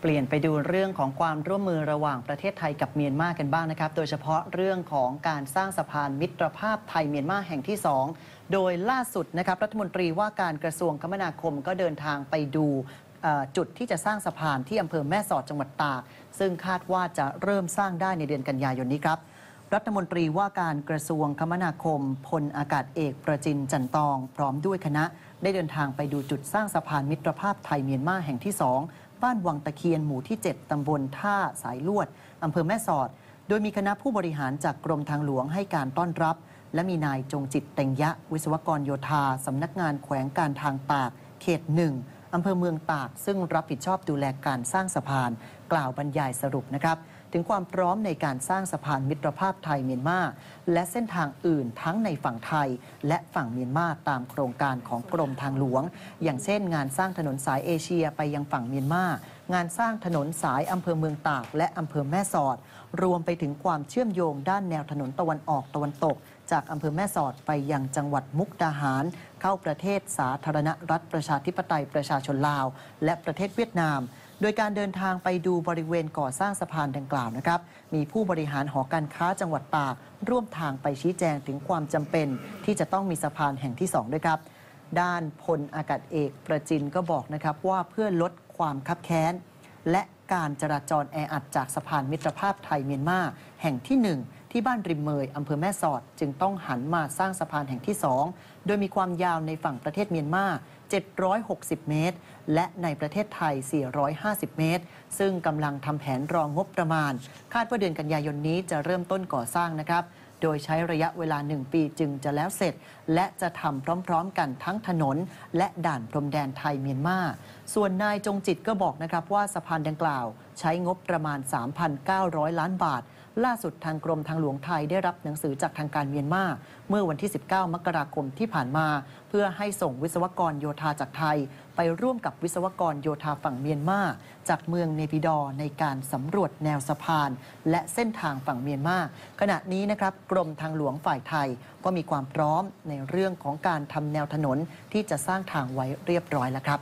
เปลี่ยนไปดูเรื่องของความร่วมมือระหว่างประเทศไทยกับเมียนมากันบ้างนะครับ โดยเฉพาะเรื่องของการสร้างสะพานมิตรภาพไทยเมียนมาแห่งที่ 2 โดยล่าสุดนะครับรัฐมนตรีว่าการกระทรวงคมนาคมก็เดินทางไปดูจุดที่จะสร้างสะพานที่อำเภอแม่สอดจังหวัดตาก ซึ่งคาดว่าจะเริ่มสร้างได้ในเดือนกันยายนนี้ครับรัฐมนตรีว่าการกระทรวงคมนาคม พลอากาศเอกประจินจันตอง พร้อมด้วยคณะ ได้เดินทางไปดูจุดสร้างสะพานมิตรภาพไทยเมียนมาแห่งที่2 บ้านวังตะเคียนหมู่ที่ 7 ตำบลท่าสายลวด อำเภอแม่สอด โดยมีคณะผู้บริหารจากกรมทางหลวงให้การต้อนรับ และมีนายจงจิตเต็งยะ วิศวกรโยธา สำนักงานแขวงการทางตาก เขตหนึ่งอำเภอเมืองตาก ซึ่งรับผิดชอบดูแลการสร้างสะพาน กล่าวบรรยายสรุปนะครับ ถึงความพร้อมในการสร้างสะพานมิตรภาพไทยเมียนมาและเส้นทางอื่นทั้งในฝั่งไทย และฝั่งเมียนมาตามโครงการของกรมทางหลวง อย่างเช่น งานสร้างถนนสายเอเชียไปยังฝั่งเมียนมางานสร้างถนนสายอำเภอเมืองตาก และอำเภอแม่สอด รวมไปถึงความเชื่อมโยงด้านแนวถนนตะวันออกตะวันตก จากอำเภอแม่สอดไปยังจังหวัดมุกดาหาร เข้าประเทศสาธารณรัฐประชาธิปไตยประชาชนลาว และประเทศเวียดนาม โดยการเดินทางไปดูบริเวณก่อสร้างสะพานดังกล่าวนะครับ มีผู้บริหารหอการค้าจังหวัดตากร่วมทางไปชี้แจงถึงความจำเป็น ที่จะต้องมีสะพานแห่งที่ 2 ด้วยครับ ด้านพลอากาศเอกประจินก็บอกนะครับว่าเพื่อลดความคับแค้น และการจราจรแออัดจากสะพานมิตรภาพไทยเมียนมาแห่งที่ 1 ที่บ้านริมเมยอำเภอแม่สอด จึงต้องหันมาสร้างสะพานแห่งที่ 2 โดยมีความยาวในฝั่งประเทศเมียนมา 760 เมตร และในประเทศไทย 450 เมตร ซึ่งกำลังทำแผนรองงบประมาณ คาดว่าเดือนกันยายนนี้จะเริ่มต้นก่อสร้างนะครับโดยใช้ระยะเวลา 1 ปีจึงจะแล้วเสร็จ และจะทำพร้อมๆ กันทั้งถนน และด่านพรมแดนไทยเมียนมา ส่วนนายจงจิตก็บอกนะครับว่าสะพานดังกล่าว ใช้งบประมาณ 3,900 ล้านบาท ล่าสุดทางกรมทางหลวงไทยได้รับหนังสือจากทางการเมียนมาเมื่อวันที่ 19 มกราคมที่ผ่านมา เพื่อให้ส่งวิศวกรโยธาจากไทย ไปร่วมกับวิศวกรโยธาฝั่งเมียนมาจากเมืองเนปิดอในการสำรวจแนวสะพาน และเส้นทางฝั่งเมียนมาขณะนี้นะครับกรมทางหลวงฝ่ายไทย ก็มีความพร้อมในเรื่องของการทำแนวถนนที่จะสร้างทางไว้เรียบร้อยแล้วครับ